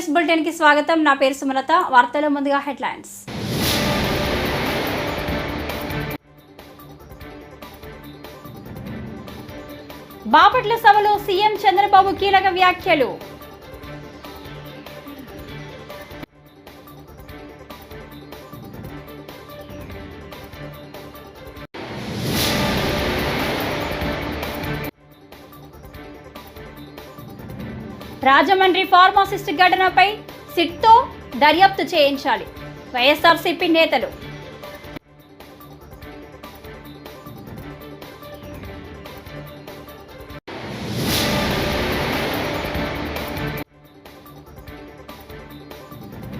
News బులెటిన్కి స్వాగతం. నా పేరు సుమలత. వార్తల ముందుగా హెడ్లైన్స్. బాపట్ల సభలో సీఎం చంద్రబాబు కీలక వ్యాఖ్యలు. రాజమండ్రి ఫార్మాసిస్ట్ ఘటనపై సిట్తో దర్యాప్తు చేయించాలి. వైఎస్ఆర్సీపీ నేతలు.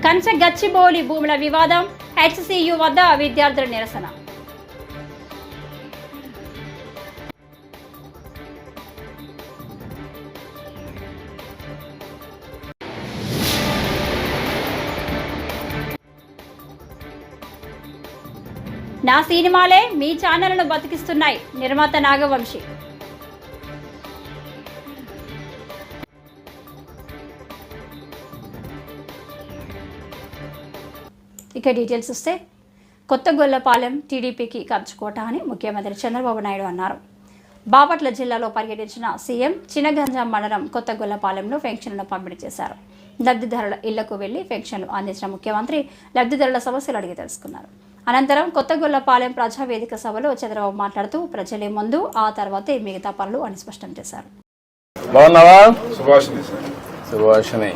కంచ గచ్చిబౌలి భూముల వివాదం హెచ్సియు వద్ద విద్యార్థుల నిరసన. సినిమాలే మీ ఛానల్ను బతికిస్తున్నాయి నిర్మాత నాగవంశి. ఇక డీటెయిల్స్ వస్తే కొత్తగొల్లపాలెం టీడీపీకి కంచుకోట అని ముఖ్యమంత్రి చంద్రబాబు నాయుడు అన్నారు. బాపట్ల జిల్లాలో పర్యటించిన సీఎం చినగంజాం మండలం కొత్తగొల్లపాలెంలో పెన్షన్లను పంపిణీ చేశారు. లబ్ధిదారుల ఇళ్ళకు వెళ్ళి పెన్షన్లు అందించిన ముఖ్యమంత్రి లబ్ధిదారుల సమస్యలు అడిగి తెలుసుకున్నారు. అనంతరం కొత్తగొల్లపాలెం ప్రజావేదిక సభలో చంద్రబాబు మాట్లాడుతూ ప్రజలే ముందు ఆ తర్వాతే మిగతా పనులు అని స్పష్టం చేశారు. సుభాషిణి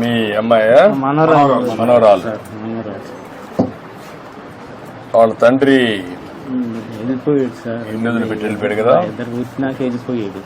మీ అమ్మాయి? మనోరాలు. వాళ్ళ తండ్రి వెళ్ళిపోయాడు సార్. ఇల్లు వదిలిపెట్టి వెళ్ళిపోయాడు కదా? ఇద్దరు పుట్టినాక వెళ్ళిపోయాడు.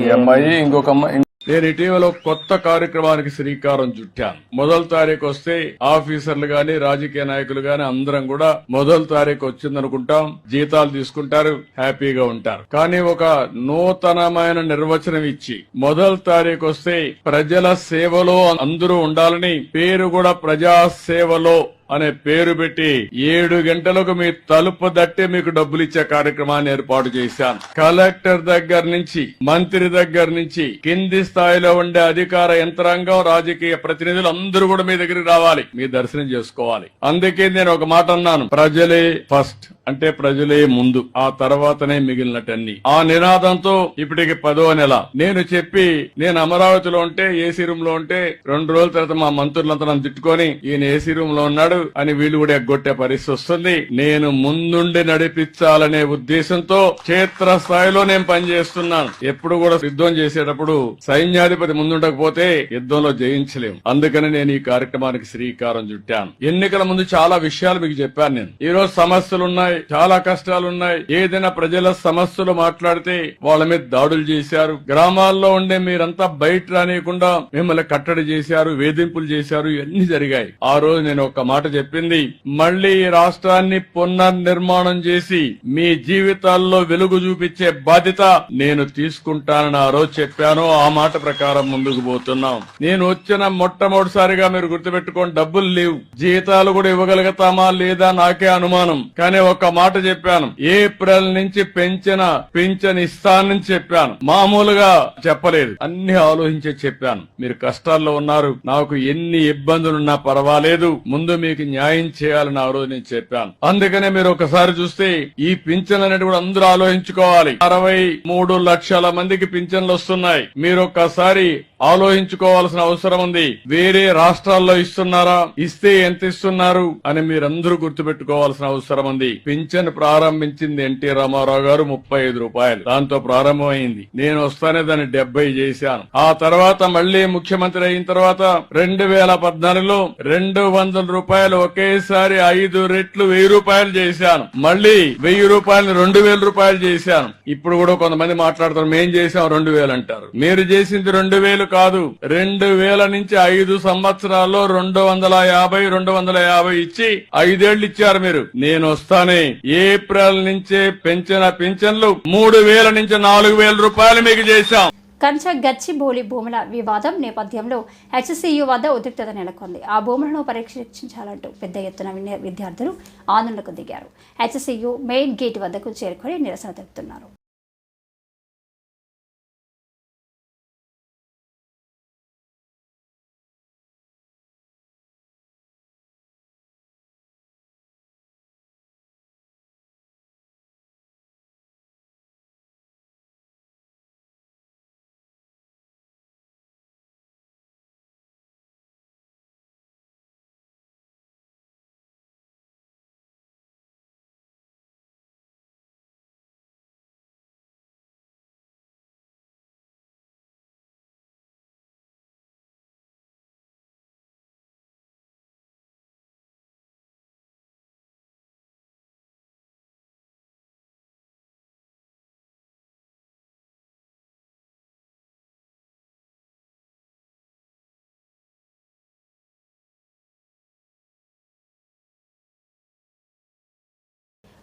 ఈ అమ్మాయి ఇంకొక అమ్మాయి నేను ఇటీవల కొత్త కార్యక్రమానికి శ్రీకారం చుట్టాను. మొదటి తారీఖు వస్తే ఆఫీసర్లు గాని రాజకీయ నాయకులు గాని అందరం కూడా మొదటి తారీఖు వచ్చిందనుకుంటాం. జీతాలు తీసుకుంటారు హ్యాపీగా ఉంటారు. కానీ ఒక నూతనమైన నిర్వచనం ఇచ్చి మొదటి తారీఖు వస్తే ప్రజల సేవలో అందరూ ఉండాలని పేరు కూడా ప్రజా సేవలో అనే పేరు పెట్టి ఏడు గంటలకు మీ తలుపు దట్టి మీకు డబ్బులు ఇచ్చే కార్యక్రమాన్ని ఏర్పాటు చేశాను. కలెక్టర్ దగ్గర నుంచి మంత్రి దగ్గర నుంచి కింది స్థాయిలో ఉండే అధికార యంత్రాంగం రాజకీయ ప్రతినిధులు అందరూ కూడా మీ దగ్గరికి రావాలి. మీ దర్శనం చేసుకోవాలి. అందుకే నేను ఒక మాట అన్నాను. ప్రజలే ఫస్ట్ అంటే ప్రజలే ముందు. ఆ తర్వాతనే మిగిలినటన్ని. ఆ నినాదంతో ఇప్పటికి పదో నెల. నేను చెప్పి నేను అమరావతిలో ఉంటే ఏసీ రూమ్లో ఉంటే రెండు రోజుల తర్వాత మా మంత్రులంతా నన్ను తిట్టుకొని ఈయన ఏసీ రూమ్లో ఉన్నాడు అని వీళ్ళు కూడా ఎగ్గొట్టే పరిస్థితి వస్తుంది. నేను ముందుండి నడిపించాలనే ఉద్దేశంతో క్షేత్ర స్థాయిలో నేను పనిచేస్తున్నాను. ఎప్పుడు కూడా యుద్ధం చేసేటప్పుడు సైన్యాధిపతి ముందుండకపోతే యుద్ధంలో జయించలేము. అందుకని నేను ఈ కార్యక్రమానికి శ్రీకారం చుట్టాను. ఎన్నికల ముందు చాలా విషయాలు మీకు చెప్పాను నేను. ఈ రోజు సమస్యలు ఉన్నాయి చాలా కష్టాలు ఉన్నాయి ఏదైనా ప్రజల సమస్యలు మాట్లాడితే వాళ్ళ మీద దాడులు చేశారు. గ్రామాల్లో ఉండే మీరంతా బయట రానియకుండా మిమ్మల్ని కట్టడి చేశారు వేధింపులు చేశారు ఇవన్నీ జరిగాయి. ఆ రోజు నేను ఒక మాట చెప్పింది. మళ్ళీ ఈ రాష్ట్రాన్ని పునర్నిర్మాణం చేసి మీ జీవితాల్లో వెలుగు చూపించే బాధ్యత నేను తీసుకుంటానని ఆ రోజు చెప్పాను. ఆ మాట ప్రకారం ముందుకు పోతున్నాం. నేను వచ్చిన మొట్టమొదటిసారిగా మీరు గుర్తుపెట్టుకోండి డబ్బులు లేవు. జీతాలు కూడా ఇవ్వగలుగుతామా లేదా నాకే అనుమానం. కానీ ఒక మాట చెప్పాను. ఏప్రిల్ నుంచి పెంచిన పింఛన్ ఇస్తానని చెప్పాను. మామూలుగా చెప్పలేదు. అన్ని ఆలోచించి చెప్పాను. మీరు కష్టాల్లో ఉన్నారు. నాకు ఎన్ని ఇబ్బందులున్నా పర్వాలేదు. ముందు మీకు న్యాయం చేయాలని ఆ రోజు నేను చెప్పాను. అందుకనే మీరు ఒకసారి చూస్తే ఈ పింఛన్ అనేది కూడా అందరూ ఆలోచించుకోవాలి. అరవై మూడు లక్షల మందికి పింఛన్లు వస్తున్నాయి. మీరు ఒక్కసారి ఆలోచించుకోవాల్సిన అవసరం ఉంది. వేరే రాష్ట్రాల్లో ఇస్తున్నారా? ఇస్తే ఎంత ఇస్తున్నారు? అని మీరందరూ గుర్తుపెట్టుకోవాల్సిన అవసరం ఉంది. పింఛన్ ప్రారంభించింది ఎన్టీ రామారావు గారు ముప్పై ఐదు రూపాయలు. దాంతో ప్రారంభమైంది. నేను వస్తానే దాన్ని డెబ్బై చేశాను. ఆ తర్వాత మళ్ళీ ముఖ్యమంత్రి అయిన తర్వాత రెండు వేల పద్నాలుగులో రెండు వందల రూపాయలు ఒకేసారి ఐదు రెట్లు వెయ్యి రూపాయలు చేశాను. మళ్ళీ వెయ్యి రూపాయలు రెండు వేల రూపాయలు చేశాను. ఇప్పుడు కూడా కొంతమంది మాట్లాడుతున్నారు మేం చేసాం రెండు వేలు అంటారు. మీరు చేసింది రెండు వేలు కాదు. రెండు వేల నుంచి ఐదు సంవత్సరాల్లో రెండు వందల యాభై రెండు వందల యాభై ఇచ్చి ఐదేళ్ళు ఇచ్చారు మీరు. నేను వస్తానే. ఏప్రిల్ నుంచే పెంచిన పింఛన్లు మూడు వేల నుంచి నాలుగు వేల రూపాయలు మీకు చేశాం. కంచ గచ్చిబౌలి భూముల వివాదం నేపథ్యంలో హెచ్సియు వద్ద ఉద్రిక్తత నెలకొంది. ఆ భూములను పరీక్షించాలంటూ పెద్ద ఎత్తున విద్యార్థులు ఆందోళనకు దిగారు. హెచ్సియు మెయిన్ గేట్ వద్దకు చేరుకొని నిరసన తెలుపుతున్నారు.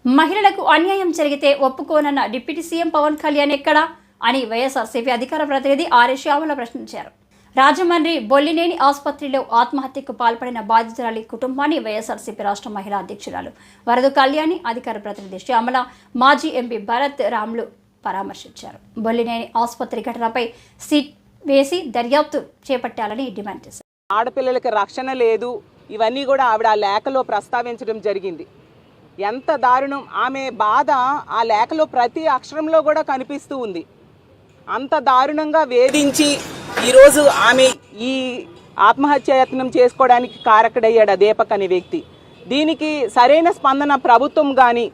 మహిళలకు అన్యాయం జరిగితే ఒప్పుకోనన్న డిప్యూటీ సీఎం పవన్ కళ్యాణ్ ఎక్కడా అని వైఎస్ఆర్సీపీ అధికార ప్రతినిధి ఆర్ఎస్ శ్యామల ప్రశ్నించారు. రాజమండ్రి బొల్లినేని ఆసుపత్రిలో ఆత్మహత్యకు పాల్పడిన బాధితురాలి కుటుంబాన్ని వైఎస్ఆర్సీపీ రాష్ట్ర మహిళా అధ్యక్షురాలు వరద కళ్యాణి అధికార ప్రతినిధి శ్యామల మాజీ ఎంపీ భరత్ రామ్లు పరామర్శించారు. బొల్లినేని ఆసుపత్రి ఘటనపై సీట్ వేసి దర్యాప్తు చేపట్టాలని డిమాండ్ చేశారు. ఆడపిల్లలకి రక్షణ లేదు. ఇవన్నీ కూడా ఆవిడ లేఖలో ప్రస్తావించడం జరిగింది. ఎంత దారుణం. ఆమె బాధ ఆ లేఖలో ప్రతి అక్షరంలో కూడా కనిపిస్తూ ఉంది. అంత దారుణంగా వేధించి ఈరోజు ఆమె ఈ ఆత్మహత్యాయత్నం చేసుకోవడానికి కారకుడయ్యాడు దీపక్ అనే వ్యక్తి. దీనికి సరైన స్పందన ప్రభుత్వం కానీ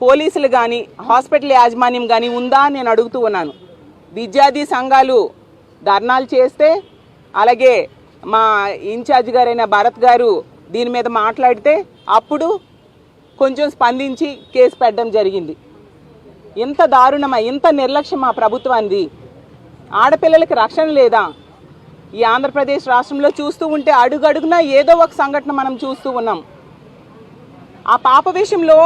పోలీసులు కానీ హాస్పిటల్ యాజమాన్యం కానీ ఉందా అని నేను అడుగుతూ ఉన్నాను. విద్యార్థి సంఘాలు ధర్నాలు చేస్తే అలాగే మా ఇన్ఛార్జ్ గారైన భరత్ గారు దీని మీద మాట్లాడితే అప్పుడు కొంచెం స్పందించి కేసు పెట్టడం జరిగింది. ఇంత దారుణమా ఇంత నిర్లక్ష్యం ఆ ప్రభుత్వానికి ఆడపిల్లలకి రక్షణ లేదా? ఈ ఆంధ్రప్రదేశ్ రాష్ట్రంలో చూస్తూ ఉంటే అడుగడుగునా ఏదో ఒక సంఘటన మనం చూస్తూ ఉన్నాం. ఆ పాప విషయంలో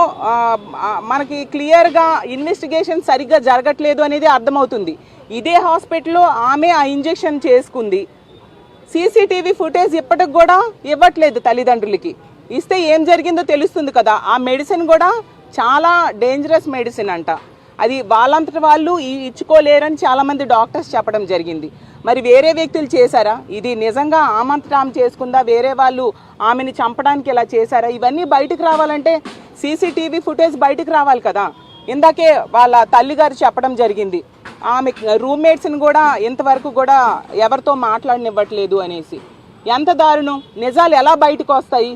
మనకి క్లియర్గా ఇన్వెస్టిగేషన్ సరిగ్గా జరగట్లేదు అనేది అర్థమవుతుంది. ఇదే హాస్పిటల్లో ఆమె ఆ ఇంజెక్షన్ చేసుకుంది. సీసీటీవీ ఫుటేజ్ ఇప్పటికి కూడా ఇవ్వట్లేదు తల్లిదండ్రులకి. ఇస్తే ఏం జరిగిందో తెలుస్తుంది కదా. ఆ మెడిసిన్ కూడా చాలా డేంజరస్ మెడిసిన్ అంట. అది వాళ్ళంతటి వాళ్ళు ఇచ్చుకోలేరని చాలామంది డాక్టర్స్ చెప్పడం జరిగింది. మరి వేరే వ్యక్తులు చేశారా? ఇది నిజంగా ఆమంతట ఆమె చేసుకుందా? వేరే వాళ్ళు ఆమెని చంపడానికి ఇలా చేశారా? ఇవన్నీ బయటకు రావాలంటే సీసీటీవీ ఫుటేజ్ బయటకు రావాలి కదా. ఇందాకే వాళ్ళ తల్లిగారు చెప్పడం జరిగింది. ఆమె రూమ్మేట్స్ని కూడా ఇంతవరకు కూడా ఎవరితో మాట్లాడనివ్వట్లేదు అనేసి. ఎంత దారుణం. నిజాలు ఎలా బయటకు వస్తాయి?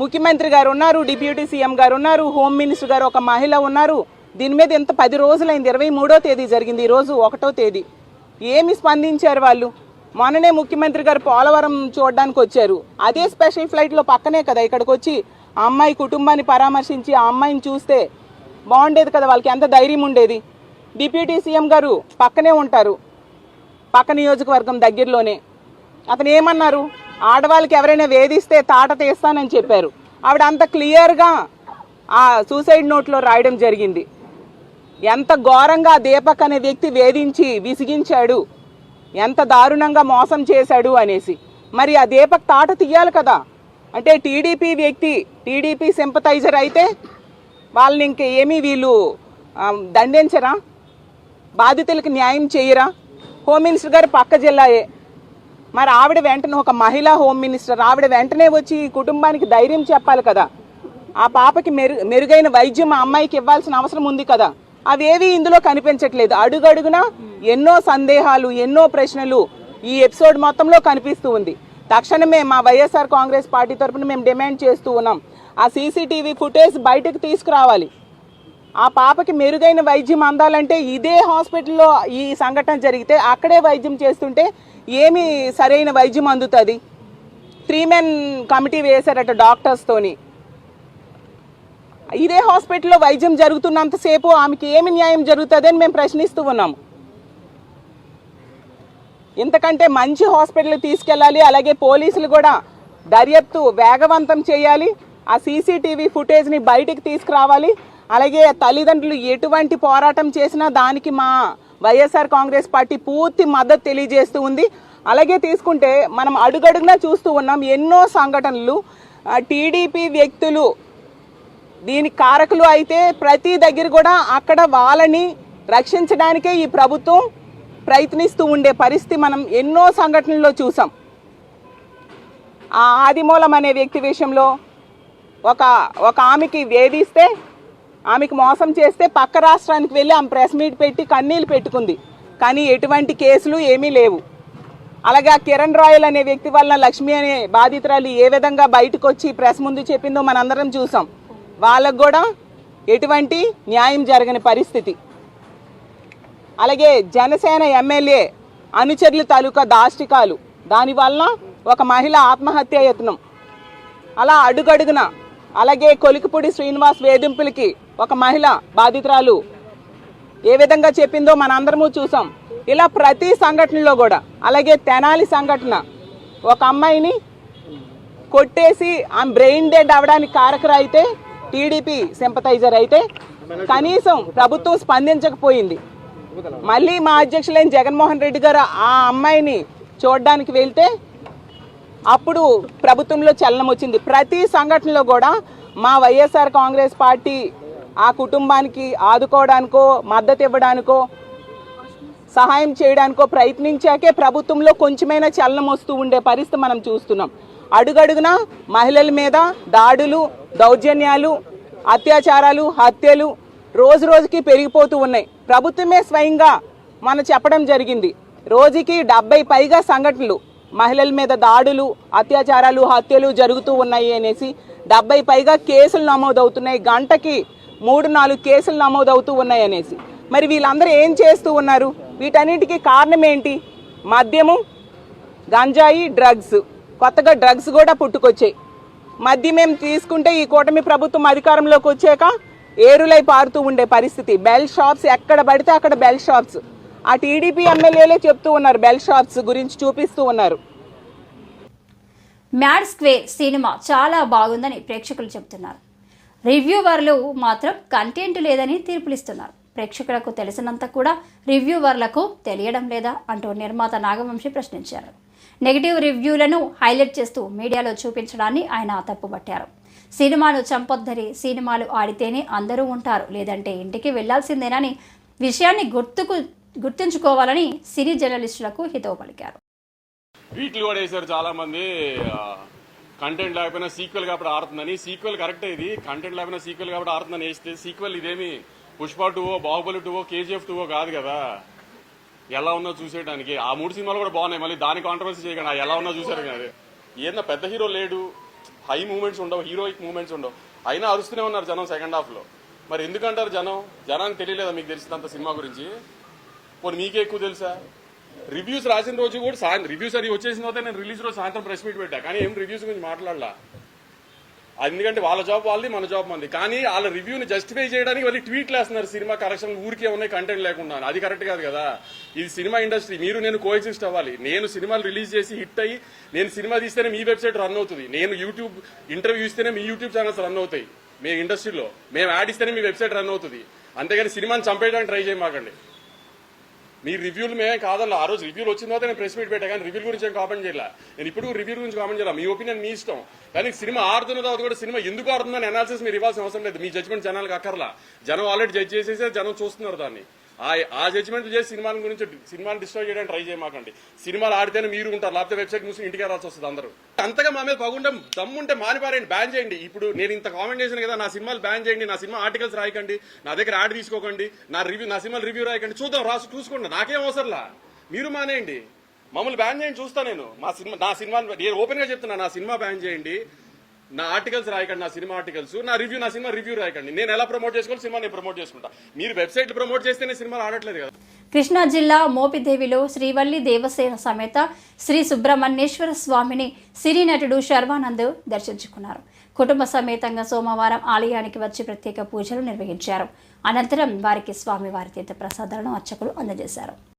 ముఖ్యమంత్రి గారు ఉన్నారు డిప్యూటీ సీఎం గారు ఉన్నారు హోమ్ మినిస్టర్ గారు ఒక మహిళ ఉన్నారు. దీని మీద ఇంత పది రోజులైంది ఇరవై మూడో తేదీ జరిగింది ఈరోజు ఒకటో తేదీ. ఏమి స్పందించారు వాళ్ళు? మొన్ననే ముఖ్యమంత్రి గారు పోలవరం చూడడానికి వచ్చారు. అదే స్పెషల్ ఫ్లైట్లో పక్కనే కదా ఇక్కడికి వచ్చి ఆ అమ్మాయి కుటుంబాన్ని పరామర్శించి ఆ అమ్మాయిని చూస్తే బాగుండేది కదా వాళ్ళకి ఎంత ధైర్యం ఉండేది? డిప్యూటీ సీఎం గారు పక్కనే ఉంటారు పక్క నియోజకవర్గం దగ్గరలోనే. అతను ఏమన్నారు? ఆడవాళ్ళకి ఎవరైనా వేధిస్తే తాట తీస్తానని చెప్పారు. ఆవిడ అంత క్లియర్గా ఆ సూసైడ్ నోట్లో రాయడం జరిగింది. ఎంత ఘోరంగా దీపక్ అనే వ్యక్తి వేధించి విసిగించాడు. ఎంత దారుణంగా మోసం చేశాడు అనేసి. మరి ఆ దీపక్ తాట తీయాలి కదా. అంటే టీడీపీ వ్యక్తి టీడీపీ సింపతైజర్ అయితే వాళ్ళని ఇంక ఏమీ వీళ్ళు దండించరా? బాధితులకు న్యాయం చేయరా? హోమ్ మినిస్టర్ గారు పక్క జిల్లాయే. మరి ఆవిడ వెంటనే ఒక మహిళా హోమ్ మినిస్టర్ ఆవిడ వెంటనే వచ్చి ఈ కుటుంబానికి ధైర్యం చెప్పాలి కదా. ఆ పాపకి మెరు మెరుగైన వైద్యం ఆ అమ్మాయికి ఇవ్వాల్సిన అవసరం ఉంది కదా. అవేవి ఇందులో కనిపించట్లేదు. అడుగడుగునా ఎన్నో సందేహాలు ఎన్నో ప్రశ్నలు ఈ ఎపిసోడ్ మొత్తంలో కనిపిస్తూ ఉంది. తక్షణమే మా వైఎస్ఆర్ కాంగ్రెస్ పార్టీ తరఫున మేము డిమాండ్ చేస్తూ ఉన్నాం. ఆ సీసీటీవీ ఫుటేజ్ బయటకు తీసుకురావాలి. ఆ పాపకి మెరుగైన వైద్యం అందాలంటే ఇదే హాస్పిటల్లో ఈ సంఘటన జరిగితే అక్కడే వైద్యం చేస్తుంటే ఏమి సరైన వైద్యం అందుతుంది? త్రీ మెన్ కమిటీ వేశారట డాక్టర్స్తోని ఇదే హాస్పిటల్లో వైద్యం జరుగుతున్నంతసేపు ఆమెకి ఏమి న్యాయం జరుగుతుంది అని మేము ప్రశ్నిస్తూ ఉన్నాము ఇంతకంటే మంచి హాస్పిటల్ తీసుకెళ్ళాలి అలాగే పోలీసులు కూడా దర్యాప్తు వేగవంతం చేయాలి ఆ సీసీటీవీ ఫుటేజ్ని బయటికి తీసుకురావాలి అలాగే తల్లిదండ్రులు ఎటువంటి పోరాటం చేసినా దానికి మా వైఎస్ఆర్ కాంగ్రెస్ పార్టీ పూర్తి మద్దతు తెలియజేస్తూ ఉంది. అలాగే తీసుకుంటే మనం అడుగడుగునా చూస్తూ ఉన్నాం ఎన్నో సంఘటనలు. టీడీపీ వ్యక్తులు దీని కారకులు అయితే ప్రతి దగ్గర కూడా అక్కడ వాళ్ళని రక్షించడానికే ఈ ప్రభుత్వం ప్రయత్నిస్తూ ఉండే పరిస్థితి మనం ఎన్నో సంఘటనల్లో చూసాం. ఆ ఆదిమూలం అనే వ్యక్తి విషయంలో ఒక ఒక ఆమెకి వేధిస్తే ఆమెకు మోసం చేస్తే పక్క రాష్ట్రానికి వెళ్ళి ఆమె ప్రెస్ మీట్ పెట్టి కన్నీళ్ళు పెట్టుకుంది. కానీ ఎటువంటి కేసులు ఏమీ లేవు. అలాగే కిరణ్ రాయల్ అనే వ్యక్తి వల్ల లక్ష్మి అనే బాధితురాలు ఏ విధంగా బయటకు వచ్చి ప్రెస్ ముందు చెప్పిందో మనందరం చూసాం. వాళ్ళకు కూడా ఎటువంటి న్యాయం జరగని పరిస్థితి. అలాగే జనసేన ఎమ్మెల్యే అనుచరుల తాలూకా దాష్టికాలు. దానివల్ల ఒక మహిళ ఆత్మహత్య యత్నం. అలా అడుగడుగున అలాగే కొలికిపూడి శ్రీనివాస్ వేధింపులకి ఒక మహిళ బాధితురాలు. ఏ విధంగా చెప్పిందో మనందరము చూసాం. ఇలా ప్రతి సంఘటనలో కూడా అలాగే తెనాలి సంఘటన ఒక అమ్మాయిని కొట్టేసి ఆమె బ్రెయిన్ డెడ్ అవడానికి కారకరైతే అయితే టీడీపీ సింపతైజర్ అయితే కనీసం ప్రభుత్వం స్పందించకపోయింది. మళ్ళీ మా అధ్యక్షులైన జగన్మోహన్ రెడ్డి గారు ఆ అమ్మాయిని చూడడానికి వెళ్తే అప్పుడు ప్రభుత్వంలో చలనం వచ్చింది. ప్రతి సంఘటనలో కూడా మా వైఎస్ఆర్ కాంగ్రెస్ పార్టీ ఆ కుటుంబానికి ఆదుకోవడానికో మద్దతు ఇవ్వడానికో సహాయం చేయడానికో ప్రయత్నించాకే ప్రభుత్వంలో కొంచెమైనా చలనం వస్తూ ఉండే పరిస్థితి మనం చూస్తున్నాం. అడుగడుగున మహిళల మీద దాడులు దౌర్జన్యాలు అత్యాచారాలు హత్యలు రోజు రోజుకి పెరిగిపోతూ ఉన్నాయి. ప్రభుత్వమే స్వయంగా మనం చెప్పడం జరిగింది. రోజుకి డెబ్బై పైగా సంఘటనలు మహిళల మీద దాడులు అత్యాచారాలు హత్యలు జరుగుతూ ఉన్నాయి అనేసి డెబ్బై పైగా కేసులు నమోదవుతున్నాయి. గంటకి మూడు నాలుగు కేసులు నమోదవుతూ ఉన్నాయి అనేసి. మరి వీళ్ళందరూ ఏం చేస్తూ ఉన్నారు? వీటన్నిటికీ కారణం ఏంటి? మద్యము గంజాయి డ్రగ్స్. కొత్తగా డ్రగ్స్ కూడా పుట్టుకొచ్చాయి. మద్యం తీసుకుంటే ఈ కూటమి ప్రభుత్వం అధికారంలోకి వచ్చాక ఏరులై పారుతూ ఉండే పరిస్థితి. బెల్ షాప్స్ ఎక్కడ పడితే అక్కడ బెల్ షాప్స్. ఆ టీడీపీ ఎమ్మెల్యేలే చెప్తూ ఉన్నారు బెల్ షాప్స్ గురించి చూపిస్తూ ఉన్నారు. మ్యాడ్ స్క్వేర్ సినిమా చాలా బాగుందని ప్రేక్షకులు చెబుతున్నారు రివ్యూవర్లు మాత్రం కంటెంట్ లేదని తీర్పులిస్తున్నారు. ప్రేక్షకులకు తెలిసినంత కూడా రివ్యూవర్లకు తెలియడం లేదా అంటూ నిర్మాత నాగవంశి ప్రశ్నించారు. నెగిటివ్ రివ్యూలను హైలైట్ చేస్తూ మీడియాలో చూపించడాన్ని ఆయన తప్పుపట్టారు సినిమాను చంపొద్దని సినిమాలు ఆడితేనే అందరూ ఉంటారు లేదంటే ఇంటికి వెళ్ళాల్సిందేనని విషయాన్ని గుర్తుకు గుర్తుంచుకోవాలని సినీ జర్నలిస్టులకు హితవు పలికారు. ట్వీట్లు కూడా వేశారు చాలా మంది కంటెంట్ లేకపోయినా సీక్వెల్ కాబట్టి ఆడుతుందని. సీక్వెల్ కరెక్ట్ ఇది. కంటెంట్ లేకపోయినా సీక్వెల్ కాబట్టి ఆడుతుందని వేస్తే సీక్వెల్ ఇదేమి? పుష్ప టూవో బాహుబలి టూవో కేజీఎఫ్ టూవో కాదు కదా. ఎలా ఉందో చూసేయడానికి ఆ మూడు సినిమాలు కూడా బాగున్నాయి. మళ్ళీ దాని కాంట్రవర్సీ చేయకండి. ఎలా ఉన్నా చూసారు కానీ ఏదన్నా పెద్ద హీరో లేడు. హై మూమెంట్స్ ఉండవు. హీరోయిక్ మూమెంట్స్ ఉండవు. అయినా అరుస్తూనే ఉన్నారు జనం సెకండ్ హాఫ్లో మరి ఎందుకంటారు జనం? జనానికి తెలియలేదా మీకు తెలిసినంత సినిమా గురించి? పోనీ మీకే ఎక్కువ తెలుసా? రివ్యూస్ రాసిన రోజు కూడా సాయంత్రం రివ్యూస్ అది వచ్చేసిన తర్వాత నేను రిలీజ్ రోజు సాయంత్రం ప్రెస్ మీట్ పెట్టా. కానీ ఏం రివ్యూస్ గురించి మాట్లాడలా. ఎందుకంటే వాళ్ళ జాబ్ వాళ్ళది మన జాబ్ మంది కానీ వాళ్ళ రివ్యూని జస్టిఫై చేయడానికి వాళ్ళు ట్వీట్లు వేస్తున్నారు సినిమా కరెక్షన్ ఊరికే ఉన్నాయి కంటెంట్ లేకుండా. అది కరెక్ట్ కాదు కదా. ఇది సినిమా ఇండస్ట్రీ మీరు నేను కోఎగ్జిస్ట్ అవ్వాలి. నేను సినిమాలు రిలీజ్ చేసి హిట్ అయ్యి నేను సినిమా తీస్తేనే మీ వెబ్సైట్ రన్ అవుతుంది. నేను యూట్యూబ్ ఇంటర్వ్యూ ఇస్తేనే మీ యూట్యూబ్ ఛానల్స్ రన్ అవుతాయి. మీ ఇండస్ట్రీలో మేము యాడ్ ఇస్తేనే మీ వెబ్సైట్ రన్ అవుతుంది. అంతేగాని సినిమాని చంపేయడానికి ట్రై చేయమాకండి. మీ రివ్యూలు మేము కాదన్న. ఆ రోజు రివ్యూలు వచ్చిన తర్వాత నేను ప్రెస్ మీట్ పెట్టా కానీ రివ్యూ గురించి ఏం కామెంట్ చేయాల. నేను ఇప్పుడు రివ్యూ గురించి కామెంట్ చేయాలి. మీ ఒపీనియన్ మీ ఇష్టం. కానీ సినిమా ఆడుతున్న తర్వాత కూడా సినిమా ఎందుకు ఆడుతుందని అనాలిసిస్ మీరు ఇవ్వాల్సిన అవసరం లేదు. మీ జడ్జ్మెంట్ జనాలకు అక్కర్లా. జనం ఆల్రెడీ జడ్జ్ చేసేసే జనం చూస్తున్నారు దాన్ని. ఆ ఆ జడ్జ్మెంట్ చేసి సినిమాల గురించి సినిమాని డిస్ట్రాయ్ చేయడానికి ట్రై చేయమాకండి సినిమాలు ఆడితేనే మీరు ఉంటారు లేకపోతే వెబ్సైట్ మూసి ఇంటికి రావాల్సి వస్తుంది అందరూ. అంతగా మా మీద పగుండం దమ్ముంటే మానిపారండి బ్యాన్ చేయండి. ఇప్పుడు నేను ఇంత కామెంట్ చేశాను కదా నా సినిమాలు బ్యాన్ చేయండి నా సినిమా ఆర్టికల్స్ రాయకండి నా దగ్గర యాడ్ తీసుకోకండి నా రివ్యూ నా సినిమాలు రివ్యూ రాయకండి. చూద్దాం రాసు చూసుకోండి. నాకేం అవసరంలా? మీరు మానేయండి. మమ్మల్ని బ్యాన్ చేయండి చూస్తా నేను. మా సినిమా నా సినిమా నేను ఓపెన్గా చెప్తున్నా నా సినిమా బ్యాన్ చేయండి. నా ఆర్టికల్స్ రాయకండి నా సినిమా ఆర్టికల్స్ నా రివ్యూ నా సినిమా రివ్యూ రాయకండి. నేను ఎలా ప్రమోట్ చేసుకోవాలి సినిమా నేను ప్రమోట్ చేసుకుంటా. మీరు వెబ్సైట్ ప్రమోట్ చేస్తేనే సినిమా ఆడట్లేదు కదా. కృష్ణా జిల్లా మోపిదేవిలో శ్రీవల్లి దేవసేన సమేత శ్రీ సుబ్రహ్మణ్యేశ్వర స్వామిని సినీ నటుడు శర్వానంద్ దర్శించుకున్నారు. కుటుంబ సమేతంగా సోమవారం ఆలయానికి వచ్చి ప్రత్యేక పూజలు నిర్వహించారు. అనంతరం వారికి స్వామివారి తీర్థ ప్రసాదాలను అర్చకులు అందజేశారు.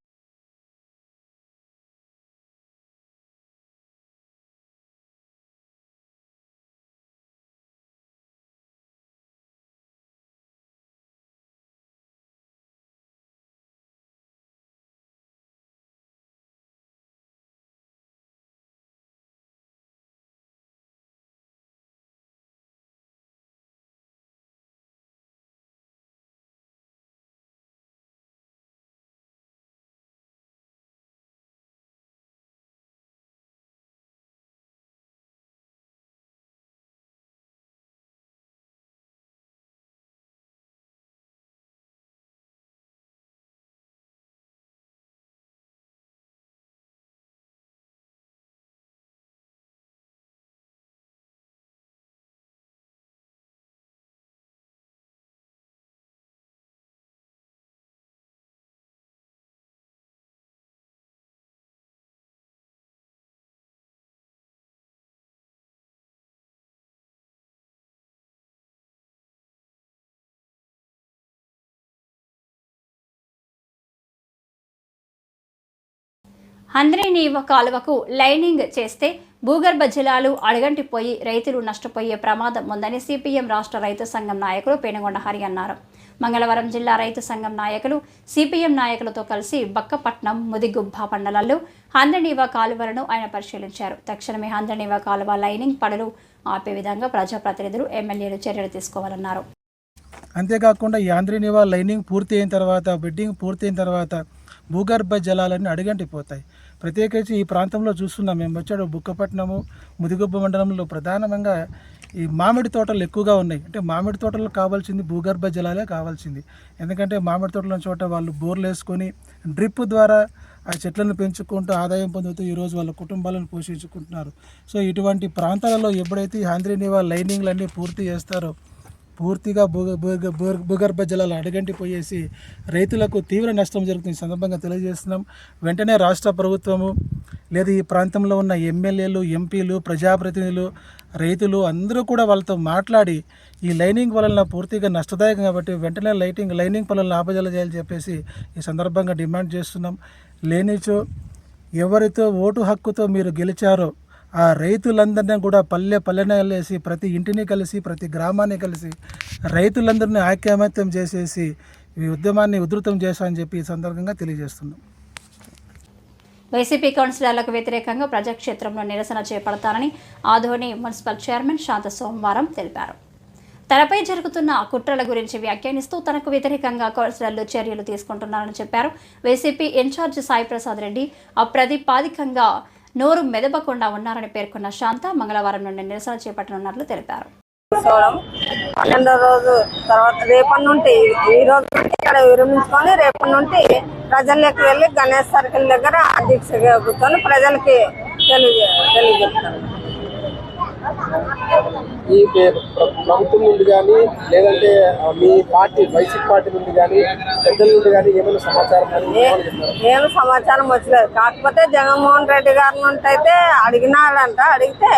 హంద్రీనీవ కాలువకు లైనింగ్ చేస్తే భూగర్భ జలాలు అడగంటిపోయి రైతులు నష్టపోయే ప్రమాదం ఉందని సిపిఎం రాష్ట్ర రైతు సంఘం నాయకులు పేనుగొండ హరి అన్నారు. మంగళవారం జిల్లా రైతు సంఘం నాయకులు సిపిఎం నాయకులతో కలిసి బక్కపట్నం ముదిగుబ్బ మండలాల్లో హంద్రనీవ కాలువలను ఆయన పరిశీలించారు. తక్షణమే హంద్రనీవ కాలువ లైనింగ్ పనులు ఆపే విధంగా ప్రజాప్రతినిధులు ఎమ్మెల్యేలు చర్యలు తీసుకోవాలన్నారు. అంతేకాకుండా ఈ ఆంధ్రనీవ లైనింగ్ పూర్తి అయిన తర్వాత బిడ్డింగ్ పూర్తయిన తర్వాత భూగర్భ జలాలన్నీ అడుగంటిపోతాయి. ప్రత్యేకించి ఈ ప్రాంతంలో చూస్తున్నాం. మేము వచ్చాడు బుక్కపట్నము ముదిగుబ్బ మండలంలో ప్రధానంగా ఈ మామిడి తోటలు ఎక్కువగా ఉన్నాయి. అంటే మామిడి తోటలు కావాల్సింది భూగర్భ జలాలే కావాల్సింది. ఎందుకంటే మామిడి తోటల చోట వాళ్ళు బోర్లు వేసుకొని డ్రిప్ ద్వారా ఆ చెట్లను పెంచుకుంటూ ఆదాయం పొందుతూ ఈరోజు వాళ్ళ కుటుంబాలను పోషించుకుంటున్నారు. సో ఇటువంటి ప్రాంతాలలో ఎప్పుడైతే ఈ లైనింగ్లు లైనింగ్లన్నీ పూర్తి చేస్తారో పూర్తిగా భూగ భూ- భూగర్భ జలాలు అడగంటిపోయేసి రైతులకు తీవ్ర నష్టం జరుగుతుంది సందర్భంగా తెలియజేస్తున్నాం. వెంటనే రాష్ట్ర ప్రభుత్వము లేదా ఈ ప్రాంతంలో ఉన్న ఎమ్మెల్యేలు ఎంపీలు ప్రజాప్రతినిధులు రైతులు అందరూ కూడా వాళ్ళతో మాట్లాడి ఈ లైనింగ్ వలన పూర్తిగా నష్టదాయకం కాబట్టి వెంటనే లైటింగ్ లైనింగ్ పనులను ఆపజల చేయాలని చెప్పేసి ఈ సందర్భంగా డిమాండ్ చేస్తున్నాం. లేనిచో ఎవరితో ఓటు హక్కుతో మీరు గెలిచారో ఆ రైతులందరినీ కూడా పల్లె పల్లెనే కలిసి ప్రతి ఇంటిని కలిసి ప్రతి గ్రామాన్ని కలిసి రైతులందరినీ ఐక్యమత్యం చేసేసి ఈ ఉద్యమాన్ని ఉధృతం చేశామని చెప్పి ఈ సందర్భంగా తెలియజేస్తున్నాం. వైసీపీ కౌన్సిలర్లకు వ్యతిరేకంగా ప్రజాక్షేత్రంలో నిరసన చేపడతానని ఆధోని మున్సిపల్ చైర్మన్ శాంత సోమవారం తెలిపారు. తనపై జరుగుతున్న కుట్రల గురించి వ్యాఖ్యానిస్తూ తనకు వ్యతిరేకంగా కౌన్సిలర్లు చర్యలు తీసుకుంటున్నారని చెప్పారు. వైసీపీ ఇన్ఛార్జ్ సాయి ప్రసాద్ రెడ్డి అప్రతిపాదికంగా నోరు మెదపకుండా ఉన్నారని పేర్కొన్న శాంత మంగళవారం నుండి నిరసన చేపట్టనున్నట్లు తెలిపారు. పన్నెండో రోజు తర్వాత రేపటి నుండి ఈ రోజు నుండి ఇక్కడ విరమించుకొని రేపటి నుండి ప్రజలకి వెళ్ళి గణేష్ సర్కిల్ దగ్గర అధ్యక్ష కూర్చొని ప్రజలకి తెలియజే తెలియజేస్తారు. ఈ ప్రభుత్వం నుండి కానీ లేదంటే మీ పార్టీ వైసీపీ పార్టీ నుండి కానీ పెద్దల నుండి కానీ ఏమైనా సమాచారం ఏ- సమాచారం వచ్చలేదు. కాకపోతే జగన్మోహన్ రెడ్డి గారి నుండి అయితే అడిగినారంట అడిగితే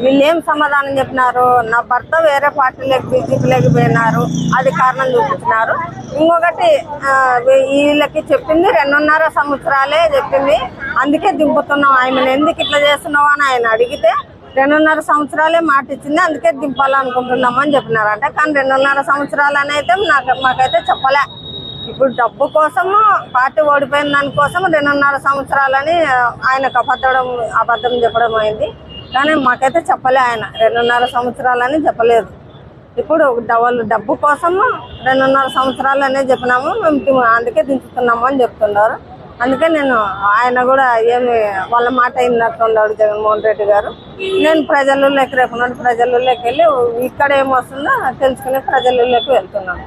వీళ్ళు ఏం సమాధానం చెప్పినారు? నా భర్త వేరే పార్టీలోకి బీజేపీలోకి పోయినారు. అది కారణం చూపించినారు. ఇంకొకటి వీళ్ళకి చెప్పింది రెండున్నర సంవత్సరాలే చెప్పింది. అందుకే దింపుతున్నాం. ఆయన ఎందుకు ఇట్లా చేస్తున్నావు అని ఆయన అడిగితే రెండున్నర సంవత్సరాలే మాట ఇచ్చింది అందుకే దింపాలనుకుంటున్నామని చెప్పినారంట కానీ రెండున్నర సంవత్సరాలు అని అయితే నాకు మాకైతే చెప్పలే. ఇప్పుడు డబ్బు కోసము పార్టీ ఓడిపోయిన దానికోసం రెండున్నర సంవత్సరాలని ఆయనకు అబద్ధం అబద్ధం చెప్పడం అయింది. కానీ మాకైతే చెప్పలే ఆయన రెండున్నర సంవత్సరాలని చెప్పలేదు. ఇప్పుడు డబల్ డబ్బు కోసము రెండున్నర సంవత్సరాలు అనేది చెప్పినాము మేము అందుకే దించుతున్నాము అని చెప్తున్నారు. అందుకే నేను ఆయన కూడా ఏమి వాళ్ళ మాట అయినట్టున్నాడు జగన్మోహన్ రెడ్డి గారు. నేను ప్రజలలోకి రేపు ప్రజలలోకి వెళ్ళి ఇక్కడ ఏమొస్తుందో తెలుసుకుని ప్రజలలోకి వెళ్తున్నాను.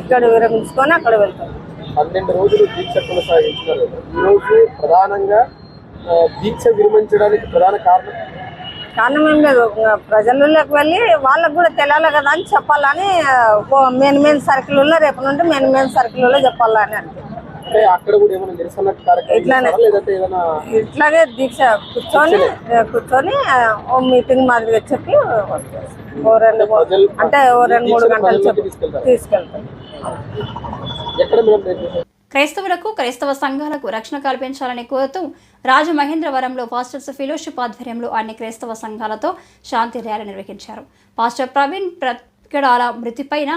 ఇక్కడ విరమించుకొని అక్కడ వెళ్తాను పన్నెండు రోజులు దీక్ష కొనసాగించినారు. కదా. ఈ రోజు ప్రధానంగా ఆ, దీక్ష విరమించడానికి ప్రధాన కారణం? కారణం ఏం లేదు. ప్రజలలోకి వెళ్ళి వాళ్ళకు కూడా తెలియాలి కదా అని చెప్పాలని మెయిన్ మెయిన్ సర్కిల్లో రేపు నుండి మెయిన్ మెయిన్ సర్కిల్లో చెప్పాలని అంతే అంటే అక్కడ కూడా ఏమైనా నిరసన కార్యక్రమం ఇట్లానే. చేస్తారా? లేదంటే ఏదైనా ఇట్లాగే దీక్ష కూర్చొని కూర్చొని ఓ మీటింగ్ మాదిరిగా చెప్పి. ఓ రెండు అంటే ఓ రెండు మూడు గంటలు చెప్పి. తీసుకెళ్తాం క్రైస్తవులకు క్రైస్తవ సంఘాలకు రక్షణ కల్పించాలని కోరుతూ రాజమహేంద్రవరంలో పాస్టర్స్ ఫెలోషిప్ ఆధ్వర్యంలో అన్ని క్రైస్తవ సంఘాలతో శాంతి ర్యాలీ నిర్వహించారు పాస్టర్ ప్రవీణ్ ప్రగడాల మృతిపైన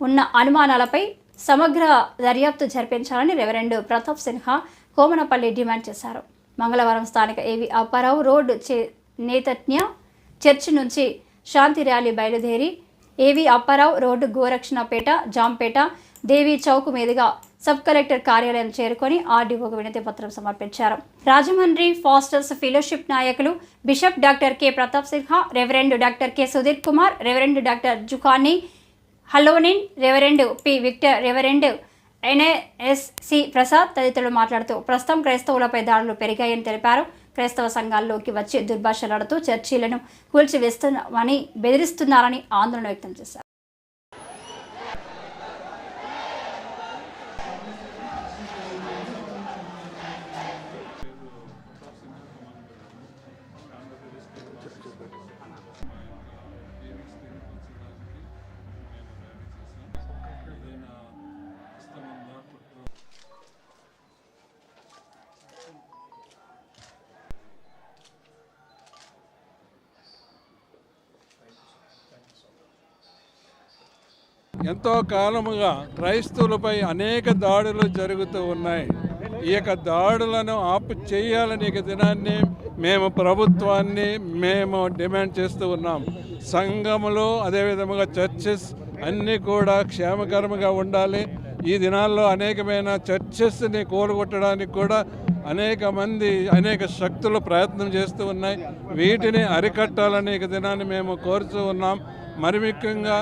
ఉన్న అనుమానాలపై సమగ్ర దర్యాప్తు జరిపించాలని రెవరెండు ప్రతాప్ సిన్హా కోమనపల్లి డిమాండ్ చేశారు. మంగళవారం స్థానిక ఏవి అప్పారావు రోడ్ చే నేతజ్ఞ చర్చి నుంచి శాంతి ర్యాలీ బయలుదేరి A V Apparao road Gorakshanapeta Jampeta Devi Chowk మీదుగా సబ్ కలెక్టర్ కార్యాలయం చేరుకొని ఆర్డీఓకు వినతి పత్రం సమర్పించారు. రాజమండ్రి ఫాస్టర్స్ ఫెలోషిప్ నాయకులు bishop doctor K Pratap Sinha reverend doctor K Sudheer Kumar reverend doctor జుకానీ హలోనిన్ reverend P Victor reverend. NASC Prasad తదితరులు మాట్లాడుతూ ప్రస్తుతం క్రైస్తవులపై దాడులు పెరిగాయని తెలిపారు. క్రైస్తవ సంఘాల్లోకి వచ్చి దుర్భాషలాడుతూ చర్చీలను కూల్చివేస్తున్నామని బెదిరిస్తున్నారని ఆందోళన వ్యక్తం చేశారు. ఎంతో కాలముగా క్రైస్తవులపై అనేక దాడులు జరుగుతూ ఉన్నాయి. ఈ యొక్క దాడులను ఆపు చేయాలని ఇక దినాన్ని మేము ప్రభుత్వాన్ని మేము డిమాండ్ చేస్తూ ఉన్నాం. సంఘములు అదేవిధముగా చర్చెస్ అన్నీ కూడా క్షేమకరంగా ఉండాలి. ఈ దినాల్లో అనేకమైన చర్చెస్ని కోలుగొట్టడానికి కూడా అనేక మంది అనేక శక్తులు ప్రయత్నం చేస్తూ ఉన్నాయి. వీటిని అరికట్టాలని ఇక దినాన్ని మేము కోరుతూ ఉన్నాం. మరి ముఖ్యంగా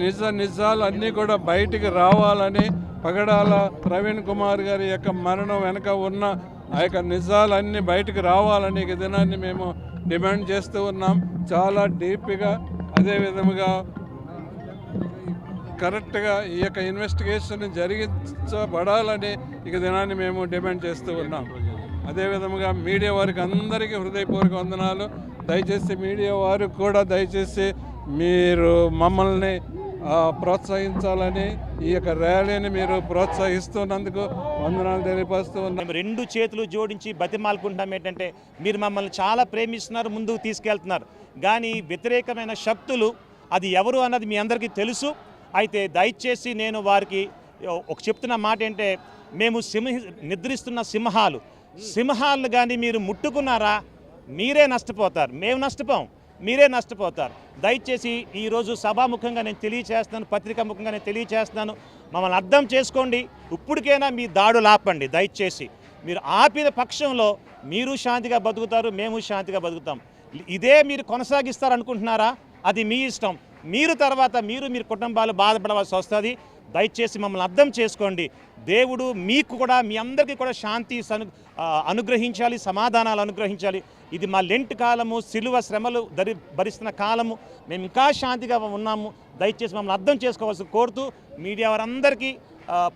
నిజ నిజాలు అన్నీ కూడా బయటికి రావాలని పగడాల ప్రవీణ్ కుమార్ గారి యొక్క మరణం వెనక ఉన్న ఆ యొక్క నిజాలన్నీ బయటికి రావాలని ఈ దినాన్ని మేము డిమాండ్ చేస్తూ ఉన్నాం. చాలా డీప్గా అదేవిధముగా కరెక్ట్గా ఈ యొక్క ఇన్వెస్టిగేషన్ జరిగించబడాలని ఇక దినాన్ని మేము డిమాండ్ చేస్తూ ఉన్నాం. అదేవిధముగా మీడియా వారికి అందరికీ హృదయపూర్వక వందనాలు. దయచేసి మీడియా వారు కూడా దయచేసి మీరు మమ్మల్ని ప్రోత్సహించాలని ఈ యొక్క ర్యాలీని మీరు ప్రోత్సహిస్తున్నందుకు వందనాలు తెలియపరుస్తూ ఉన్నాం. రెండు చేతులు జోడించి బతిమాలుకుంటున్నాం ఏంటంటే మీరు మమ్మల్ని చాలా ప్రేమిస్తున్నారు ముందుకు తీసుకెళ్తున్నారు. కానీ వ్యతిరేకమైన శక్తులు అది ఎవరు అన్నది మీ అందరికీ తెలుసు. అయితే దయచేసి నేను వారికి ఒక చెప్తున్న మాట ఏంటంటే మేము సింహ నిద్రిస్తున్న సింహాలు. సింహాలను కానీ మీరు ముట్టుకున్నారా మీరే నష్టపోతారు. మేము నష్టపోం. మీరే నష్టపోతారు. దయచేసి ఈరోజు సభాముఖంగా నేను తెలియచేస్తున్నాను పత్రికా ముఖంగా నేను తెలియచేస్తున్నాను. మమ్మల్ని అర్థం చేసుకోండి. ఇప్పటికైనా మీ దాడులు ఆపండి దయచేసి మీరు ఆపిన పక్షంలో మీరు శాంతిగా బతుకుతారు మేము శాంతిగా బతుకుతాం. ఇదే మీరు కొనసాగిస్తారనుకుంటున్నారా? అది మీ ఇష్టం. మీరు తర్వాత మీరు మీరు కుటుంబాలు బాధపడవలసి వస్తుంది. దయచేసి మమ్మల్ని అర్థం చేసుకోండి. దేవుడు మీకు కూడా మీ అందరికీ కూడా శాంతి సను అనుగ్రహించాలి సమాధానాలు అనుగ్రహించాలి. ఇది మా లెంట్ కాలము సిలువ శ్రమలు దరి భరిస్తున్న కాలము. మేము ఇంకా శాంతిగా ఉన్నాము. దయచేసి మమ్మల్ని అర్థం చేసుకోవాల్సి కోరుతూ మీడియా వారందరికీ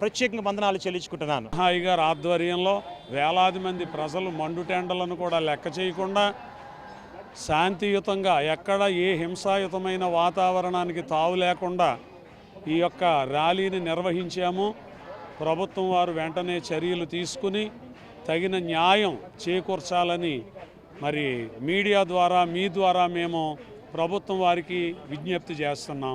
ప్రత్యేకంగా వందనాలు చెల్లించుకుంటున్నాను. హాయి గారు ఆధ్వర్యంలో వేలాది మంది ప్రజలు మండుటెండలను కూడా లెక్క చేయకుండా శాంతియుతంగా ఎక్కడ ఏ హింసాయుతమైన వాతావరణానికి తావు లేకుండా ఈ యొక్క ర్యాలీని నిర్వహించాము. ప్రభుత్వం వారు వెంటనే చర్యలు తీసుకుని తగిన న్యాయం చేకూర్చాలని మరి మీడియా ద్వారా మీ ద్వారా మేము ప్రభుత్వం వారికి విజ్ఞప్తి చేస్తున్నాం.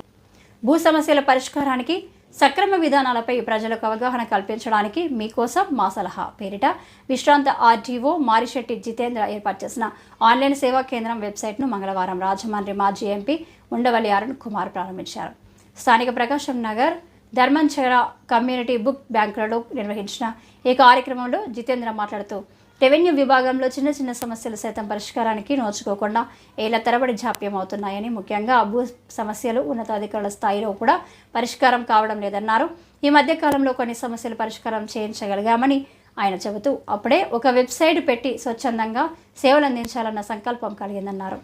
భూ సమస్యల పరిష్కారానికి సక్రమ విధానాలపై ప్రజలకు అవగాహన కల్పించడానికి మీకోసం మా సలహా పేరిట విశ్రాంత ఆర్టీఓ మారిశెట్టి జితేంద్ర ఏర్పాటు చేసిన ఆన్లైన్ సేవా కేంద్రం వెబ్సైట్ను మంగళవారం రాజమండ్రి మాజీ ఎంపీ ఉండవల్లి అరుణ్ కుమార్ ప్రారంభించారు. స్థానిక ప్రకాశం నగర్ ధర్మంచర కమ్యూనిటీ బుక్ బ్యాంకులలో నిర్వహించిన ఈ కార్యక్రమంలో జితేంద్ర మాట్లాడుతూ రెవెన్యూ విభాగంలో చిన్న చిన్న సమస్యలు సైతం పరిష్కారానికి నోచుకోకుండా ఏళ్ళ తరబడి జాప్యం అవుతున్నాయని ముఖ్యంగా భూ సమస్యలు ఉన్నతాధికారుల స్థాయిలో కూడా పరిష్కారం కావడం లేదన్నారు. ఈ మధ్య కాలంలో కొన్ని సమస్యలు పరిష్కారం చేయించగలిగామని ఆయన చెబుతూ అప్పుడే ఒక వెబ్సైట్ పెట్టి స్వచ్ఛందంగా సేవలు అందించాలన్న సంకల్పం కలిగిందన్నారు.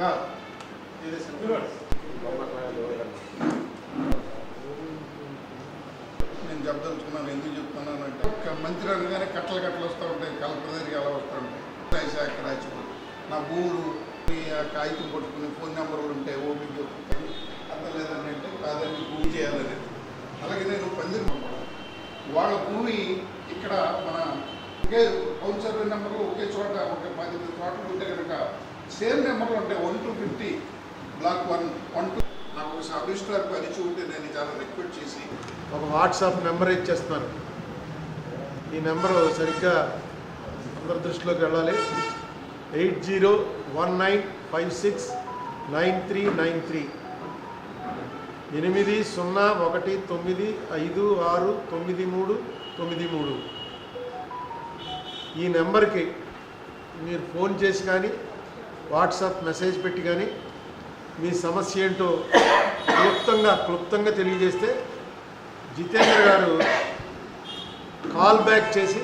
నేను చెప్పదలుచుకున్నాను ఎందుకు చెప్తున్నాను అంటే ఒక మంత్రి అనగానే కట్టలు కట్టలు వస్తూ ఉంటాయి కలెక్టర్ దగ్గరికి ఎలా వస్తూ ఉంటాయి. వ్యవసాయ శాఖ నా భూములు మీ ఆ కాగితం పట్టుకుని ఫోన్ నెంబర్లు ఉంటే ఓపిక చెప్తాను. అర్థం లేదని అంటే కాదని భూమి చేయాలని. అలాగే నేను పందిరి వాళ్ళ భూమి ఇక్కడ మన ఒకే కౌన్సిలర్ నెంబర్లు ఒకే చోట ఒక పది చోట్ల ఉంటే కనుక సేమ్ నెంబర్లు ఉంటాయి one two fifty block one one two నాకు ఒక సబ్ రిజిస్ట్రార్ పరిచి ఉంటే నేను చాలా రిక్వెస్ట్ చేసి ఒక వాట్సాప్ నెంబర్ ఇచ్చేస్తున్నాను. ఈ నెంబరు సరిగ్గా అందరి దృష్టిలోకి వెళ్ళాలి. Eight zero one nine five six nine three nine three. ఎనిమిది సున్నా ఒకటి తొమ్మిది ఐదు ఆరు తొమ్మిది మూడు తొమ్మిది మూడు. ఈ నెంబర్కి మీరు ఫోన్ చేసి కానీ వాట్సాప్ మెసేజ్ పెట్టి కానీ మీ సమస్య ఏంటో క్లుప్తంగా క్లుప్తంగా తెలియజేస్తే జితేంద్ర గారు కాల్ బ్యాక్ చేసి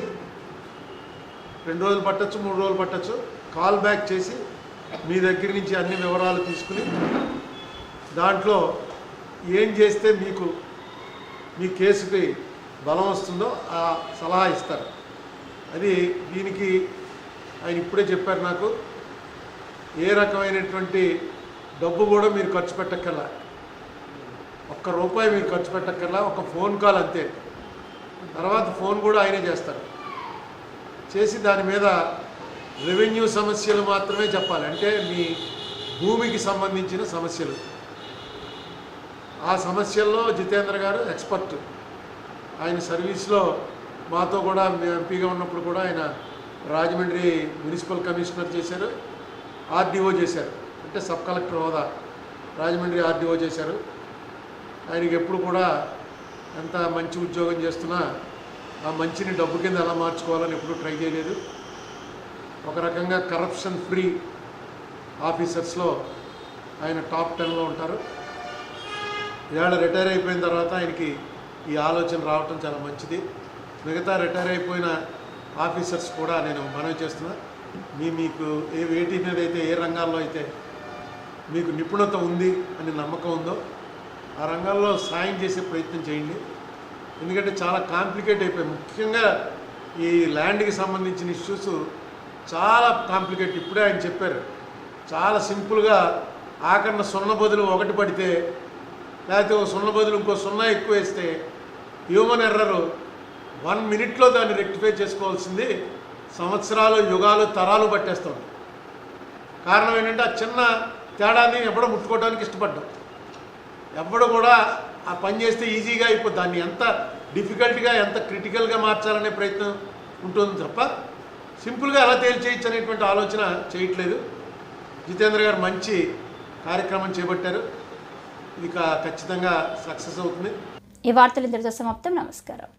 రెండు రోజులు పట్టచ్చు మూడు రోజులు పట్టచ్చు కాల్ బ్యాక్ చేసి మీ దగ్గర నుంచి అన్ని వివరాలు తీసుకుని దాంట్లో ఏం చేస్తే మీకు మీ కేసుకి బలం వస్తుందో ఆ సలహా ఇస్తారు. అది దీనికి ఆయన ఇప్పుడే చెప్పారు నాకు. ఏ రకమైనటువంటి డబ్బు కూడా మీరు ఖర్చు పెట్టక్కర్లా. ఒక్క రూపాయి మీరు ఖర్చు పెట్టక్కర్లా ఒక ఫోన్ కాల్ అంతే. తర్వాత ఫోన్ కూడా ఆయనే చేస్తారు. చేసి దాని మీద రెవెన్యూ సమస్యలు మాత్రమే చెప్పాలి. అంటే మీ భూమికి సంబంధించిన సమస్యలు. ఆ సమస్యల్లో జితేంద్ర గారు ఎక్స్పర్ట్. ఆయన సర్వీస్లో మాతో కూడా ఎంపీగా ఉన్నప్పుడు కూడా ఆయన రాజమండ్రి మున్సిపల్ కమిషనర్ చేశారు. ఆర్డీఓ చేశారు. అంటే సబ్ కలెక్టర్ హోదా. రాజమండ్రి ఆర్డీఓ చేశారు. ఆయనకి ఎప్పుడు కూడా ఎంత మంచి ఉద్యోగం చేస్తున్నా ఆ మంచిని డబ్బు కింద ఎలా మార్చుకోవాలని ఎప్పుడూ ట్రై చేయలేదు. ఒక రకంగా కరప్షన్ ఫ్రీ ఆఫీసర్స్లో ఆయన టాప్ టెన్లో ఉంటారు. ఇవాళ రిటైర్ అయిపోయిన తర్వాత ఆయనకి ఈ ఆలోచన రావటం చాలా మంచిది. మిగతా రిటైర్ అయిపోయిన ఆఫీసర్స్ కూడా నేను మనవి చేస్తున్నా. మీ మీకు ఏ వేటి మీద అయితే ఏ రంగాల్లో అయితే మీకు నిపుణత ఉంది అని నమ్మకం ఉందో ఆ రంగాల్లో సాయం చేసే ప్రయత్నం చేయండి. ఎందుకంటే చాలా కాంప్లికేట్ అయిపోయాయి. ముఖ్యంగా ఈ ల్యాండ్కి సంబంధించిన ఇష్యూస్ చాలా కాంప్లికేట్. ఇప్పుడే ఆయన చెప్పారు. చాలా సింపుల్గా ఆఖరణ సున్న బదులు ఒకటి పడితే లేకపోతే ఒక సున్న బదులు ఇంకో సున్నా ఎక్కువ వేస్తే హ్యూమన్ ఎర్రర్ వన్ మినిట్లో దాన్ని రెక్టిఫై చేసుకోవాల్సింది సంవత్సరాలు యుగాలు తరాలు పట్టేస్తుంది. కారణం ఏంటంటే ఆ చిన్న తేడాన్ని ఎప్పుడో ముట్టుకోవడానికి ఇష్టపడ్డాం. ఎప్పుడు కూడా ఆ పని చేస్తే ఈజీగా అయిపోద్ది. దాన్ని ఎంత డిఫికల్ట్గా ఎంత క్రిటికల్గా మార్చాలనే ప్రయత్నం ఉంటుంది తప్ప సింపుల్గా ఎలా తేల్చేయచ్చు అనేటువంటి ఆలోచన చేయట్లేదు. జితేంద్ర గారు మంచి కార్యక్రమం చేపట్టారు. ఇది ఖచ్చితంగా సక్సెస్ అవుతుంది. ఈ వార్తలు ఇంతటితో సమాప్తం. నమస్కారం.